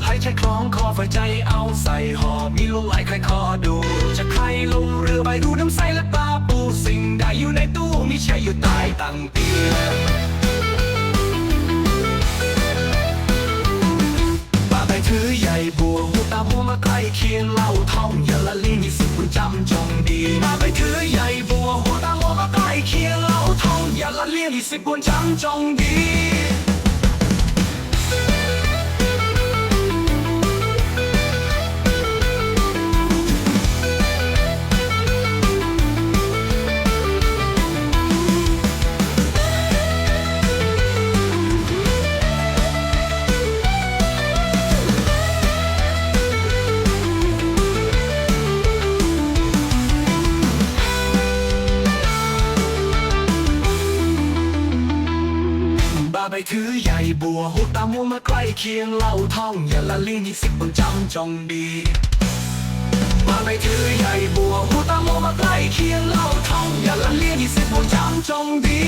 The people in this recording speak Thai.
ไฟใช้คล้องคอฝ่ายใจเอาใส่ห่อมีลมไหลใครคอดู จะใครลงเรือไปดูน้ำใสและปลาปูสิ่งใดอยู่ในตู้มีใช่อยู่ใต้ตังเตียงปาไปถือใหญ่บัวหูตาหัวมาใกล้เคียงเล่าท่องยาละลี่มีสิบคุณจำจงดีมาไปถือใหญ่บัวหัวตาหัวมาใกล้เคียงเล่าท่องยาละลี่มีสิบคุณจำจงดี ไปถือใหญ่บัวหูตามัวมาใกล้เคียงเล่าท่อง อย่าละลี่มีสิบบนจำจองดี มาไปถือใหญ่บัวหูตามัวมาใกล้เคียงเล่าท่อง อย่าละลี่มีสิบบนจำจองดี